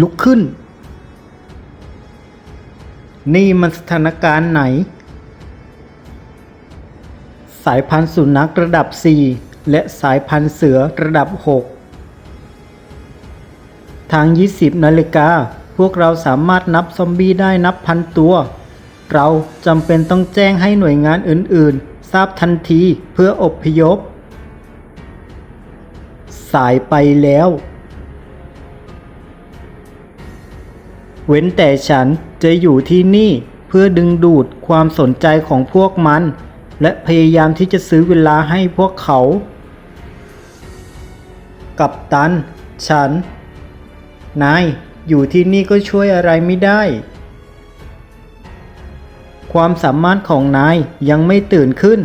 ลุกขึ้น นี่มันสถานการณ์ไหน สายพันธุ์สุนัขระดับ 4 และสายพันธุ์เสือระดับ 6 ทาง 20 นาฬิกา พวกเราสามารถนับซอมบี้ได้นับพันตัว เราจำเป็นต้องแจ้งให้หน่วยงานอื่น ๆ ทราบทันทีเพื่ออบพยพ สายไปแล้ว เว้นแต่ฉันจะอยู่ที่นี่เพื่อดึงดูดความสนใจของพวกมัน และพยายามที่จะซื้อเวลาให้พวกเขา กับตัน ฉัน นาย อยู่ที่นี่ก็ช่วยอะไรไม่ได้ ความสามารถของนายยังไม่ตื่นขึ้น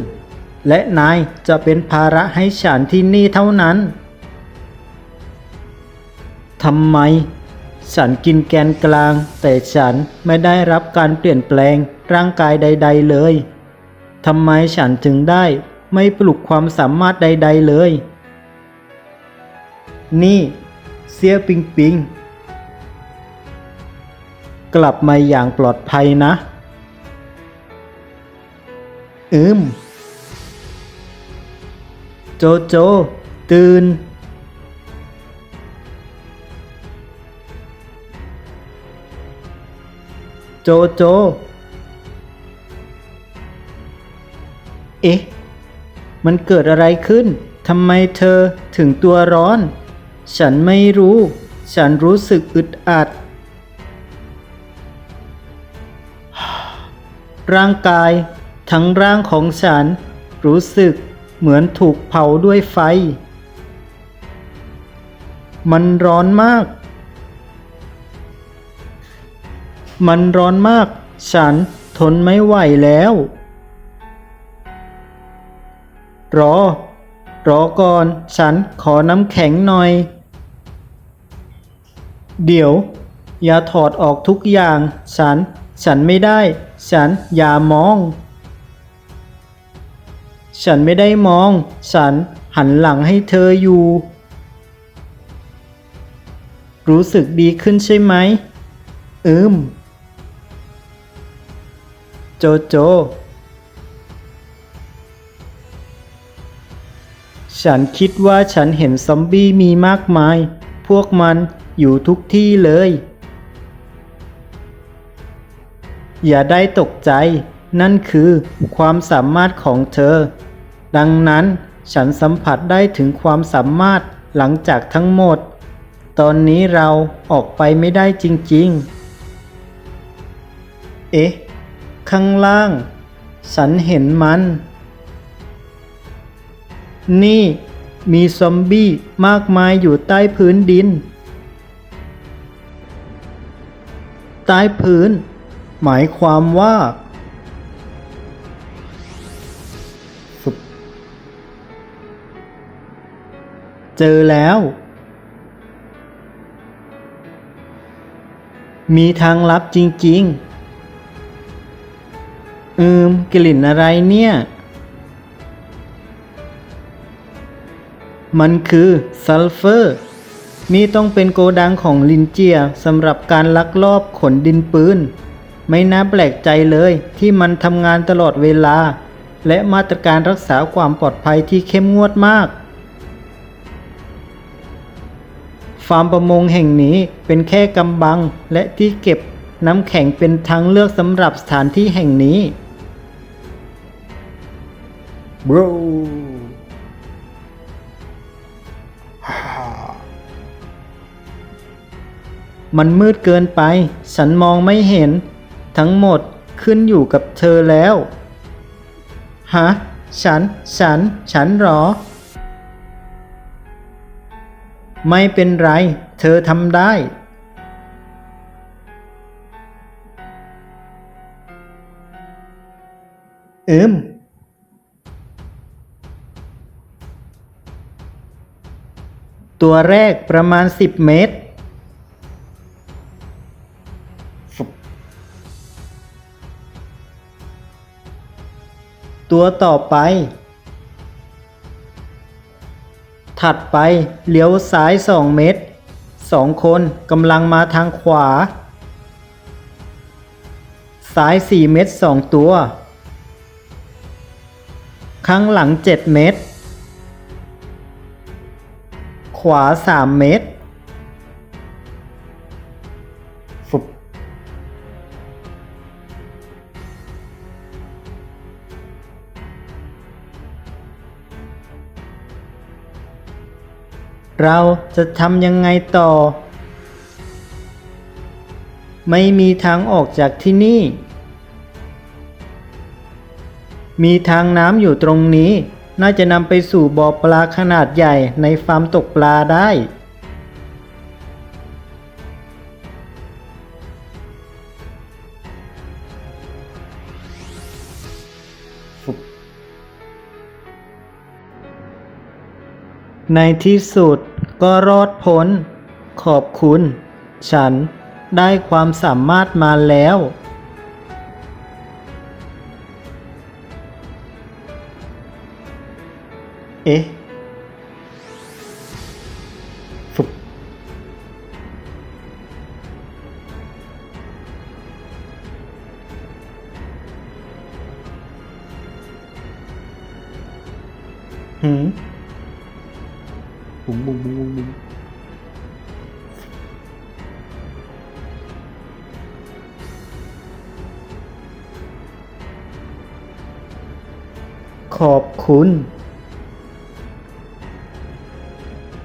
และนายจะเป็นภาระให้ฉันที่นี่เท่านั้นทำไม ฉันกินแกนกลาง แต่ฉันไม่ได้รับการเปลี่ยนแปลงร่างกายใด ๆ เลยทำไมฉันจึงได้ไม่ปลุกความสามารถใด ๆ เลย นี่เสียปิงปิง กลับมาอย่างปลอดภัยนะ อืม โจโจ ตื่น โจโจ เอ๊ะ มันเกิดอะไรขึ้น ทำไมเธอถึงตัวร้อน ฉันไม่รู้ ฉันรู้สึกอึดอัด ร่างกายทั้งร่างของฉัน รู้สึกเหมือนถูกเผาด้วยไฟ มันร้อนมาก มันร้อนมาก ฉันทนไม่ไหวแล้ว รอ รอก่อน ฉันขอน้ำแข็งหน่อย เดี๋ยว อย่าถอดออกทุกอย่าง ฉัน ฉันไม่ได้ ฉันอย่ามอง ฉันไม่ได้มอง ฉันหันหลังให้เธออยู่ รู้สึกดีขึ้นใช่ไหม อืม โจโจ ฉันคิดว่าฉันเห็นซอมบี้มีมากมาย พวกมันอยู่ทุกที่เลย อย่าได้ตกใจ นั่นคือความสามารถของเธอ ดังนั้นฉันสัมผัสได้ถึงความสามารถหลังจากทั้งหมด ตอนนี้เราออกไปไม่ได้จริง ๆ เอ๊ะ ข้างล่างฉันเห็นมัน นี่มีซอมบี้มากมายอยู่ใต้พื้นดิน ใต้พื้น หมายความว่าเจอแล้ว มีทางลับจริง ๆ อืมกลิ่นอะไรเนี่ย มันคือซัลเฟอร์ นี่ต้องเป็นโกดังของลินเจียสำหรับการลักลอบขนดินปืน ไม่น่าแปลกใจเลยที่มันทำงานตลอดเวลา และมาตรการรักษาความปลอดภัยที่เข้มงวดมากฟาร์มประมงแห่งนี้เป็นแค่กำบังและที่เก็บน้ำแข็งเป็นทางเลือกสำหรับสถานที่แห่งนี้ Bro มันมืดเกินไป ฉันมองไม่เห็น ทั้งหมดขึ้นอยู่กับเธอแล้ว ฮะ ฉัน ฉัน ฉันหรอ ไม่เป็นไร เธอทำได้ อืม ตัวแรกประมาณ 10 เมตร ตัวต่อไป ถัดไปเลี้ยวซ้าย 2 เมตรสองคนกำลังมาทางขวา ซ้ายสี่เมตรสองตัว ข้างหลังเจ็ดเมตร ขวาสามเมตรฟุบเราจะทำยังไงต่อ ไม่มีทางออกจากที่นี่ มีทางน้ำอยู่ตรงนี้ น่าจะนำไปสู่บ่อปลาขนาดใหญ่ในฟาร์มตกปลาได้ ในที่สุดก็รอดพ้น ขอบคุณ ฉันได้ความสามารถมาแล้ว อ๊ะฟุบหืมบุ้งบุ้งบุ้งบุ้งบุ้งขอบคุณ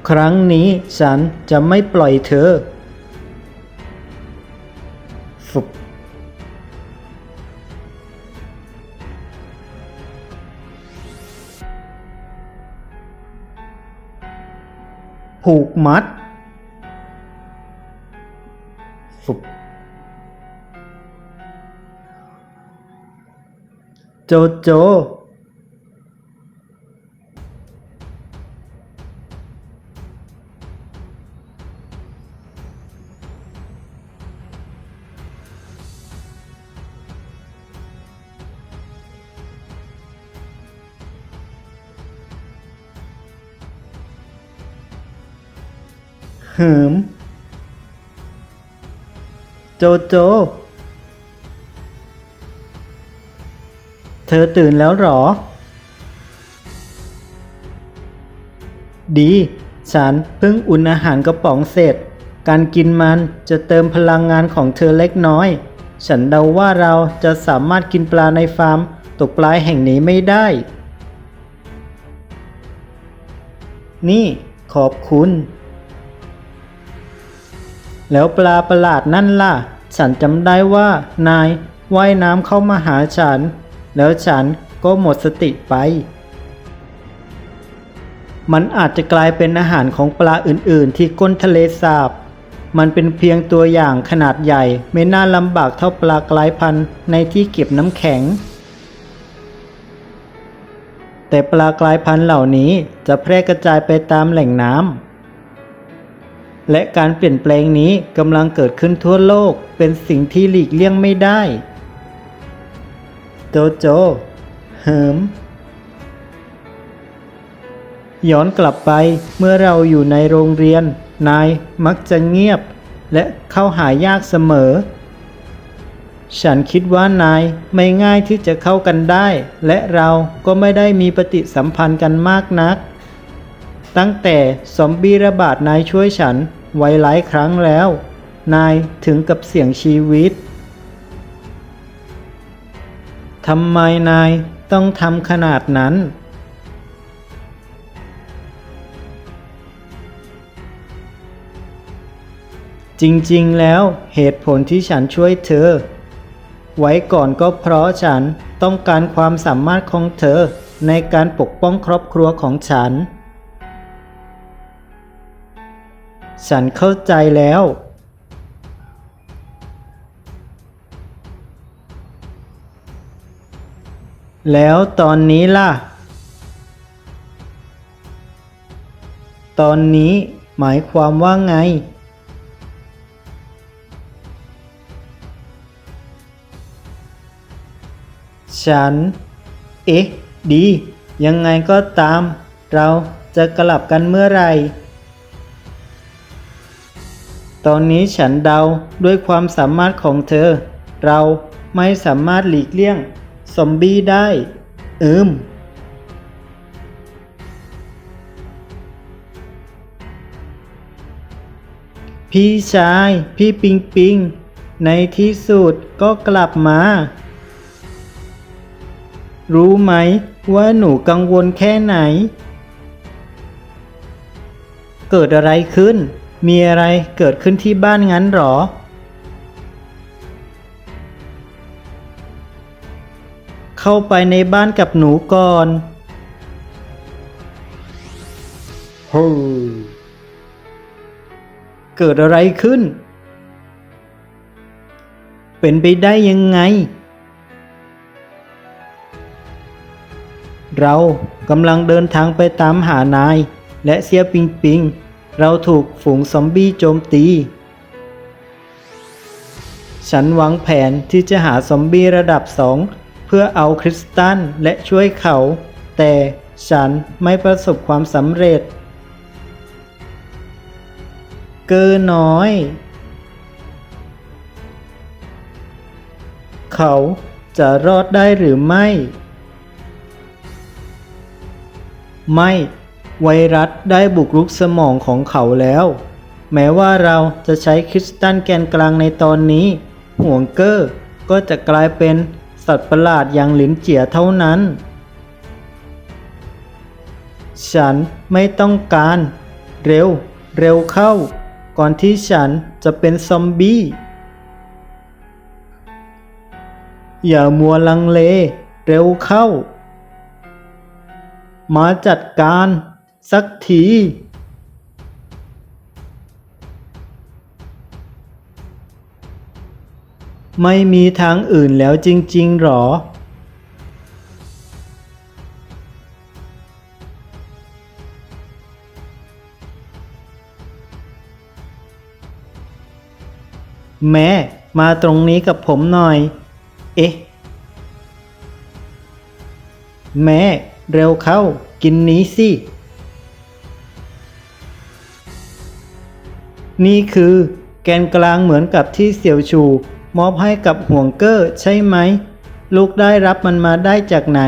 ครั้งนี้ฉันจะไม่ปล่อยเธอฟุบผูกมัดฟุบโจโจ หืมโจโจ เธอตื่นแล้วหรอ ดี ฉันเพิ่งอุ่นอาหารกระป๋องเสร็จ การกินมันจะเติมพลังงานของเธอเล็กน้อย ฉันเดาว่าเราจะสามารถกินปลาในฟาร์ม ตกปลาแห่งนี้ไม่ได้ นี่ขอบคุณ แล้วปลาประหลาดนั่นล่ะ ฉันจำได้ว่า นายว่ายน้ำเข้ามาหาฉัน แล้วฉันก็หมดสติไป มันอาจจะกลายเป็นอาหารของปลาอื่นๆ ที่ก้นทะเลสาบ มันเป็นเพียงตัวอย่างขนาดใหญ่ ไม่น่าลำบากเท่าปลากลายพันธุ์ในที่เก็บน้ำแข็ง แต่ปลากลายพันธุ์เหล่านี้จะแพร่กระจายไปตามแหล่งน้ำ และการเปลี่ยนแปลงนี้กำลังเกิดขึ้นทั่วโลกเป็นสิ่งที่หลีกเลี่ยงไม่ได้ โจโจ เหิม ย้อนกลับไปเมื่อเราอยู่ในโรงเรียน นายมักจะเงียบ และเข้าหายากเสมอ ฉันคิดว่านายไม่ง่ายที่จะเข้ากันได้ และเราก็ไม่ได้มีปฏิสัมพันธ์กันมากนักตั้งแต่ซอมบี้ระบาดนายช่วยฉัน ไว้หลายครั้งแล้ว นายถึงกับเสี่ยงชีวิตทำไมนายต้องทำขนาดนั้น จริงๆแล้วเหตุผลที่ฉันช่วยเธอ ไว้ก่อนก็เพราะฉันต้องการความสามารถของเธอในการปกป้องครอบครัวของฉัน ฉันเข้าใจแล้ว แล้วตอนนี้ล่ะ ตอนนี้หมายความว่าไง ฉัน เอ๊ะ ดี ยังไงก็ตาม เราจะกลับกันเมื่อไหร่ ตอนนี้ฉันเดาด้วยความสามารถของเธอ เราไม่สามารถหลีกเลี่ยงซอมบี้ได้อืมพี่ชาย พี่ปิงปิง ในที่สุดก็กลับมา รู้ไหมว่าหนูกังวลแค่ไหน เกิดอะไรขึ้น มีอะไรเกิดขึ้นที่บ้านงั้นหรอ เข้าไปในบ้านกับหนูก่อนฮูเกิดอะไรขึ้น เป็นไปได้ยังไง เรากำลังเดินทางไปตามหานายและเสียปิงปิง เราถูกฝูงซอมบี้โจมตี ฉันวางแผนที่จะหาซอมบี้ระดับสองเพื่อเอาคริสตัลและช่วยเขา แต่ฉันไม่ประสบความสำเร็จ เกอน้อย เขาจะรอดได้หรือไม่ ไม่ ไวรัสได้บุกรุกสมองของเขาแล้ว แม้ว่าเราจะใช้คริสตัลแกนกลางในตอนนี้ ห่วงเกอร์ก็จะกลายเป็นสัตว์ประหลาดอย่างหลินเจียเท่านั้น ฉันไม่ต้องการ เร็ว เร็วเข้า ก่อนที่ฉันจะเป็นซอมบี้ อย่ามัวลังเล เร็วเข้า มาจัดการ สักทีไม่มีทางอื่นแล้วจริง ๆ หรอ แม่มาตรงนี้กับผมหน่อย เอ๊ะ แม่เร็วเข้ากินนี้สิ นี่คือแกนกลางเหมือนกับที่เสี่ยวชู มอบให้กับห่วงเกอร์ใช่ไหม ลูกได้รับมันมาได้จากไหน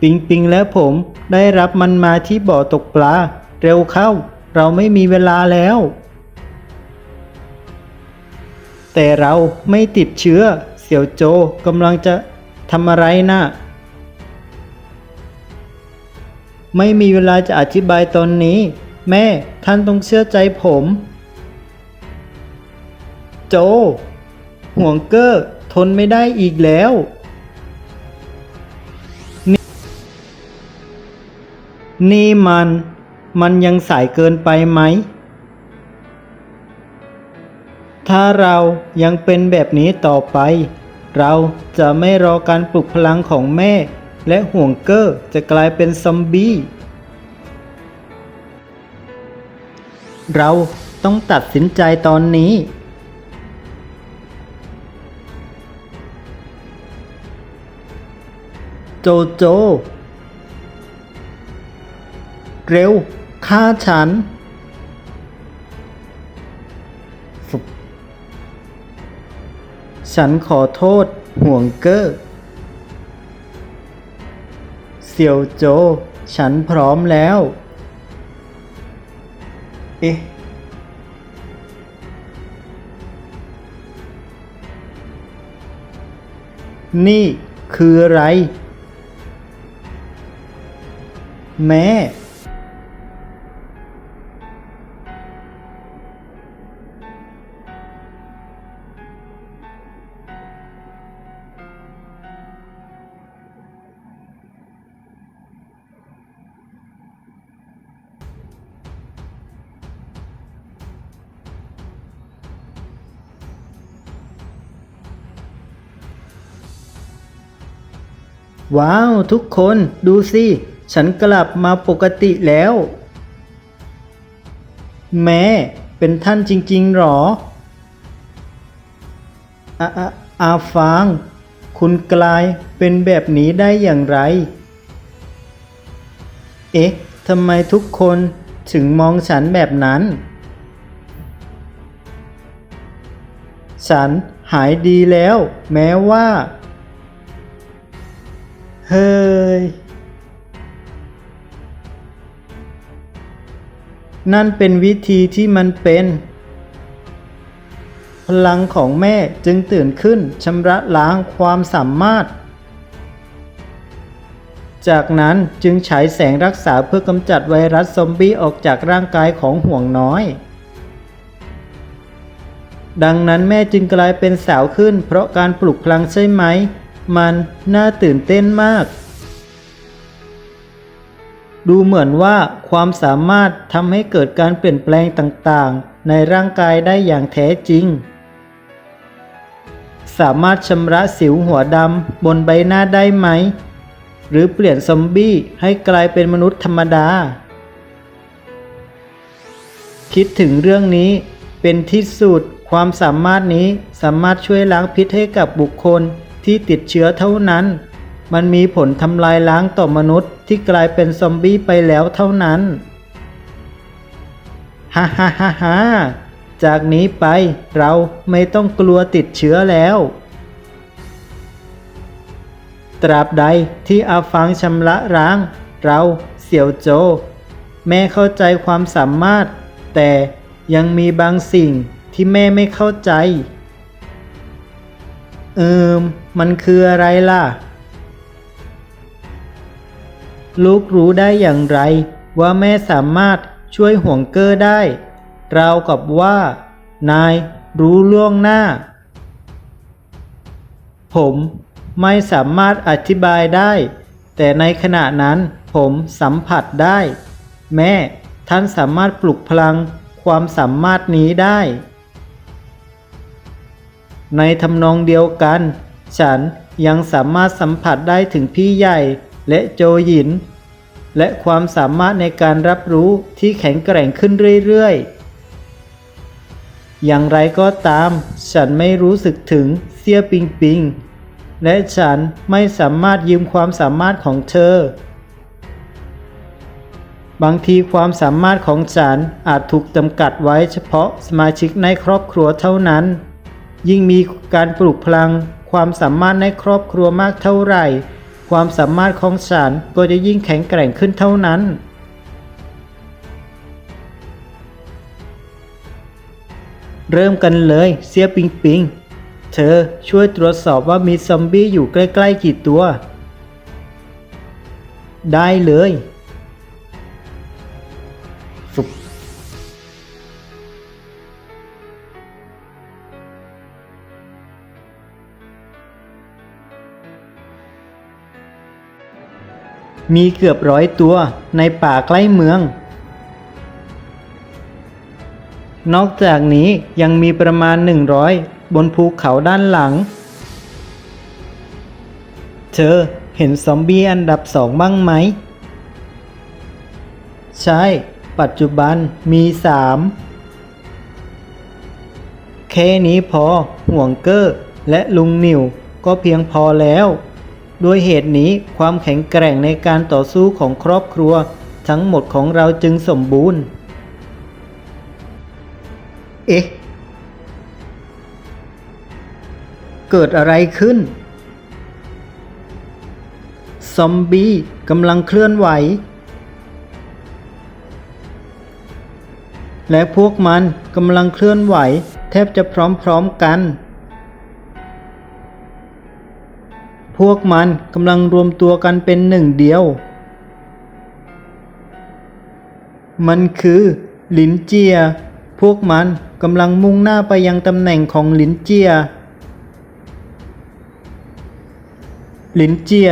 ปิงปิงและผมได้รับมันมาที่บ่อตกปลา เร็วเข้า เราไม่มีเวลาแล้ว แต่เราไม่ติดเชื้อ เสี่ยวโจกำลังจะทำอะไรนะ่ะไม่มีเวลาจะอธิบายตอนนี้ แม่ ท่านต้องเชื่อใจผม โจ ห่วงเกอร์ทนไม่ได้อีกแล้วนี่นี่มัน มันยังสายเกินไปไหม ถ้าเรายังเป็นแบบนี้ต่อไป เราจะไม่รอการปลุกพลังของแม่ และห่วงเกอร์จะกลายเป็นซอมบี้ เราต้องตัดสินใจตอนนี้ โจโจ เร็วฆ่าฉัน ฉันขอโทษห่วงเกอร์เสี่ยวโจ ฉันพร้อมแล้ว เอ๊ะนี่คืออะไร แม่ ว้าวทุกคนดูสิ ฉันกลับมาปกติแล้ว แม่ เป็นท่านจริงๆหรออาอาอาฟาง คุณกลายเป็นแบบนี้ได้อย่างไร เอ๊ะทำไมทุกคนถึงมองฉันแบบนั้น ฉันหายดีแล้ว แม้ว่า เฮ้ย นั่นเป็นวิธีที่มันเป็น พลังของแม่จึงตื่นขึ้นชำระล้างความสามารถ จากนั้นจึงฉายแสงรักษาเพื่อกำจัดไวรัสซอมบี้ออกจากร่างกายของห่วงน้อยดังนั้นแม่จึงกลายเป็นสาวขึ้นเพราะการปลุกพลังใช่ไหม มันน่าตื่นเต้นมาก ดูเหมือนว่าความสามารถทำให้เกิดการเปลี่ยนแปลงต่างๆ ในร่างกายได้อย่างแท้จริง สามารถชำระสิวหัวดำบนใบหน้าได้ไหม หรือเปลี่ยนซอมบี้ให้กลายเป็นมนุษย์ธรรมดา คิดถึงเรื่องนี้เป็นที่สุดความสามารถนี้สามารถช่วยล้างพิษให้กับบุคคล ที่ติดเชื้อเท่านั้น มันมีผลทำลายล้างต่อมนุษย์ที่กลายเป็นซอมบี้ไปแล้วเท่านั้น ฮ่าฮ่าฮ่าฮ่าจากนี้ไปเราไม่ต้องกลัวติดเชื้อแล้ว ตราบใดที่อาฟังชำระร้าง เราเสี่ยวโจ แม่เข้าใจความสามารถ แต่ยังมีบางสิ่งที่แม่ไม่เข้าใจ เอิมมันคืออะไรล่ะ ลูกรู้ได้อย่างไร ว่าแม่สามารถช่วยห่วงเกอร์ได้ ราวกับว่า นายรู้ล่วงหน้า ผมไม่สามารถอธิบายได้ แต่ในขณะนั้นผมสัมผัสได้ แม่ท่านสามารถปลุกพลังความสามารถนี้ได้ ในทำนองเดียวกัน ฉันยังสามารถสัมผัสได้ถึงพี่ใหญ่และโจหยิน และความสามารถในการรับรู้ที่แข็งแกร่งขึ้นเรื่อยๆ อย่างไรก็ตาม ฉันไม่รู้สึกถึงเสี้ยปิงปิง และฉันไม่สามารถยืมความสามารถของเธอ บางทีความสามารถของฉันอาจถูกจำกัดไว้เฉพาะสมาชิกในครอบครัวเท่านั้น ยิ่งมีการปลุกพลัง ความสามารถในครอบครัวมากเท่าไหร่ ความสามารถของฉันก็จะยิ่งแข็งแกร่งขึ้นเท่านั้นเริ่มกันเลยเสียปิงปิง เธอช่วยตรวจสอบว่ามีซอมบี้อยู่ใกล้ๆกี่ตัว ได้เลย มีเกือบร้อยตัวในป่าใกล้เมือง นอกจากนี้ยังมีประมาณ 100 บนภูเขาด้านหลัง เธอเห็นซอมบี้อันดับสองบ้างไหม ใช่ ปัจจุบันมีสามแค่นี้พอห่วงเกอร์และลุงนิวก็เพียงพอแล้ว ด้วยเหตุนี้ความแข็งแกร่งในการต่อสู้ของครอบครัว ทั้งหมดของเราจึงสมบูรณ์ เอ๊ะ เกิดอะไรขึ้น ซอมบี้กำลังเคลื่อนไหว และพวกมันกำลังเคลื่อนไหว แทบจะพร้อมๆกัน พวกมันกำลังรวมตัวกันเป็นหนึ่งเดียว มันคือหลินเจีย พวกมันกำลังมุ่งหน้าไปยังตำแหน่งของหลินเจีย หลินเจีย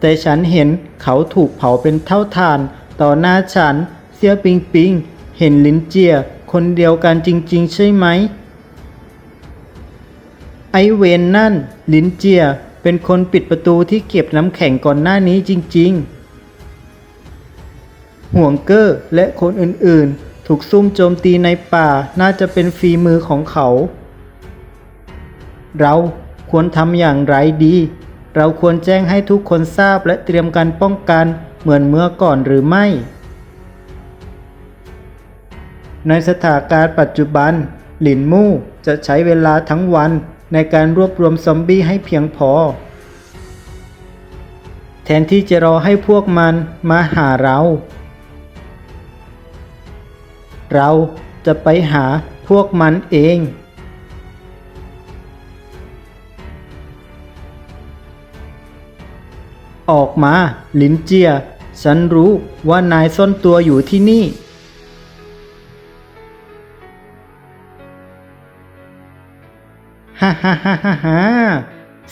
แต่ฉันเห็นเขาถูกเผาเป็นเท่าทาน ต่อหน้าฉัน เสียปิงปิง เห็นหลินเจีย คนเดียวกันจริง ๆ ใช่ไหม ไอเวนนั่น หลินเจีย เป็นคนปิดประตูที่เก็บน้ำแข็งก่อนหน้านี้จริงๆ ห่วงเกอร์และคนอื่นๆ ถูกซุ่มโจมตีในป่าน่าจะเป็นฝีมือของเขา เราควรทำอย่างไรดี เราควรแจ้งให้ทุกคนทราบและเตรียมการป้องกันเหมือนเมื่อก่อนหรือไม่ ในสถานการณ์ปัจจุบัน หลินมู่จะใช้เวลาทั้งวัน ในการรวบรวมซอมบี้ให้เพียงพอ แทนที่จะรอให้พวกมันมาหาเรา เราจะไปหาพวกมันเองออกมา ลินเจีย ฉันรู้ว่านายซ่อนตัวอยู่ที่นี่ ฮ่าฮ่าฮ่าฮ่าฮ่า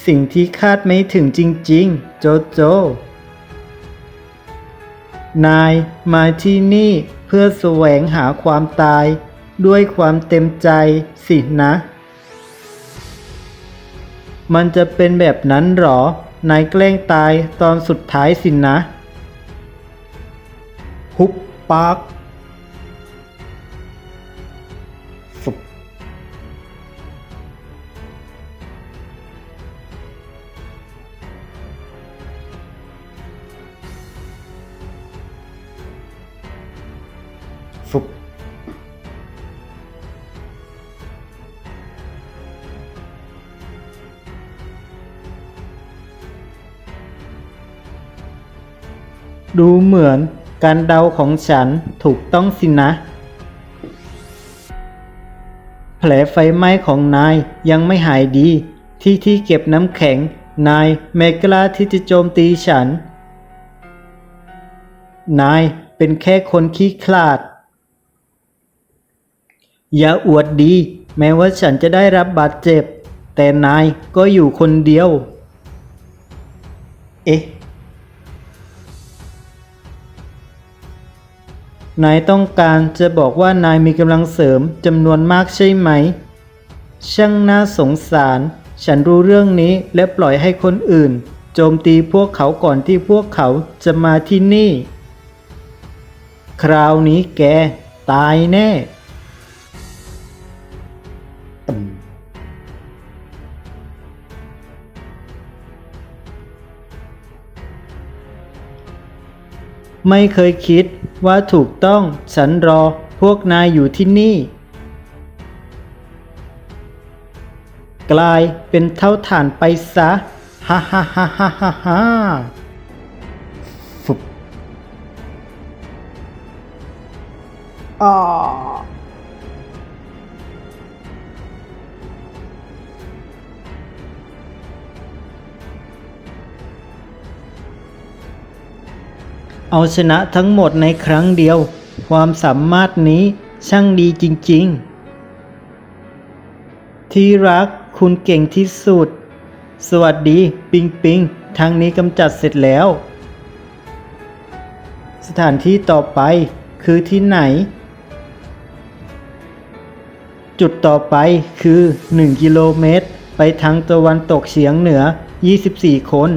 สิ่งที่คาดไม่ถึงจริง ๆ โจโจ นายมาที่นี่เพื่อแสวงหาความตาย ด้วยความเต็มใจสินะ มันจะเป็นแบบนั้นหรอ นายแกล้งตายตอนสุดท้ายสินะหุบปาก ดูเหมือนการเดาของฉันถูกต้องสินะ แผลไฟไหม้ของนายยังไม่หายดี ที่ที่เก็บน้ำแข็ง นายไม่กล้าที่จะโจมตีฉัน นายเป็นแค่คนขี้ขลาด อย่าอวดดี แม้ว่าฉันจะได้รับบาดเจ็บ แต่นายก็อยู่คนเดียว เอ๊ะ นายต้องการจะบอกว่านายมีกำลังเสริมจำนวนมากใช่ไหม ช่างน่าสงสาร ฉันรู้เรื่องนี้และปล่อยให้คนอื่น โจมตีพวกเขาก่อนที่พวกเขาจะมาที่นี่ คราวนี้แก ตายแน่ ไม่เคยคิดว่าถูกต้องฉันรอพวกนายอยู่ที่นี่ กลายเป็นเท่าฐานไปซะฮ่าฮ่าฮ่าฮ่าฮ่าฮ่าฟุบอ๋อ เอาชนะทั้งหมดในครั้งเดียว ความสามารถนี้ช่างดีจริงๆ ที่รักคุณเก่งที่สุด สวัสดี ปิงปิงทางนี้กำจัดเสร็จแล้ว สถานที่ต่อไปคือที่ไหน จุดต่อไปคือ 1 กิโลเมตร ไปทางตะวันตกเฉียงเหนือ 24 คน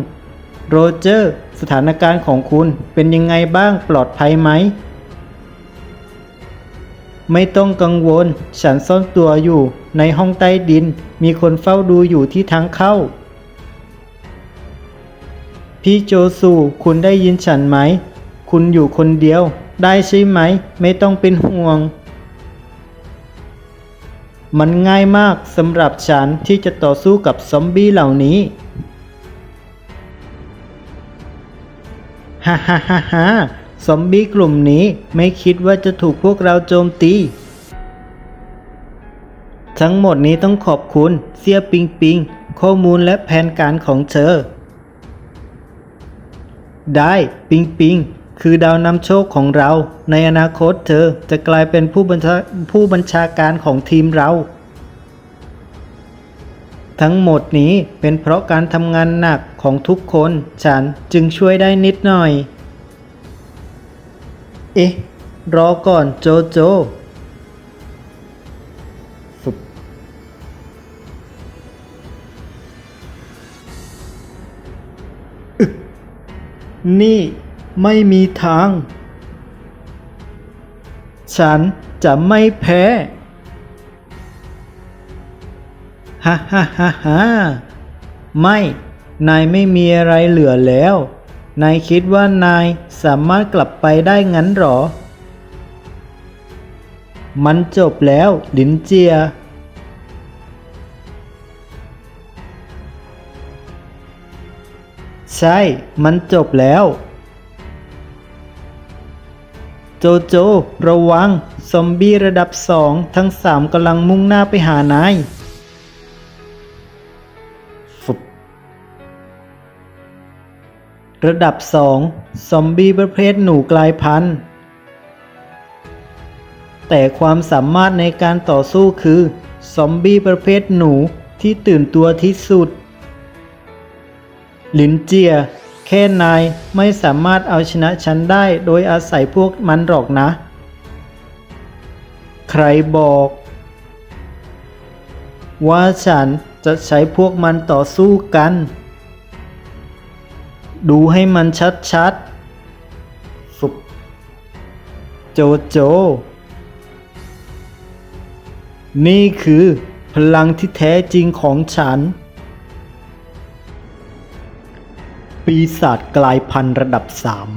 โรเจอร์ สถานการณ์ของคุณเป็นยังไงบ้างปลอดภัยไหม ไม่ต้องกังวล ฉันซ่อนตัวอยู่ในห้องใต้ดิน มีคนเฝ้าดูอยู่ที่ทางเข้า พี่โจซูคุณได้ยินฉันไหม คุณอยู่คนเดียว ได้ใช่ไหม ไม่ต้องเป็นห่วง มันง่ายมากสำหรับฉันที่จะต่อสู้กับซอมบี้เหล่านี้ ฮ่าฮ่าฮ่าฮ่าซอมบี้กลุ่มนี้ไม่คิดว่าจะถูกพวกเราโจมตี ทั้งหมดนี้ต้องขอบคุณเสียปิงปิง ข้อมูลและแผนการของเธอ ได้ปิงปิง คือดาวนำโชคของเรา ในอนาคตเธอจะกลายเป็นผู้บัญชาผู้บัญชาการของทีมเรา ทั้งหมดนี้เป็นเพราะการทำงานหนักของทุกคน ฉันจึงช่วยได้นิดหน่อย เอ๊ะ รอก่อนโจโจฟึบนี่ไม่มีทาง ฉันจะไม่แพ้ ฮ่าฮ่าฮ่าฮ่าไม่ นายไม่มีอะไรเหลือแล้ว นายคิดว่านายสามารถกลับไปได้งั้นหรอ มันจบแล้วลินเจีย ใช่ มันจบแล้ว โจโจ ระวัง ซอมบี้ระดับสองทั้งสามกำลังมุ่งหน้าไปหานาย ระดับสองซอมบี้ประเภทหนูกลายพันธุ์ แต่ความสามารถในการต่อสู้คือ ซอมบี้ประเภทหนูที่ตื่นตัวที่สุดลินเจีย แค่นายไม่สามารถเอาชนะฉันได้โดยอาศัยพวกมันหรอกนะ ใครบอก ว่าฉันจะใช้พวกมันต่อสู้กัน ดูให้มันชัดๆฟุบโจโจ นี่คือพลังที่แท้จริงของฉัน ปีศาจกลายพันธุ์ระดับสาม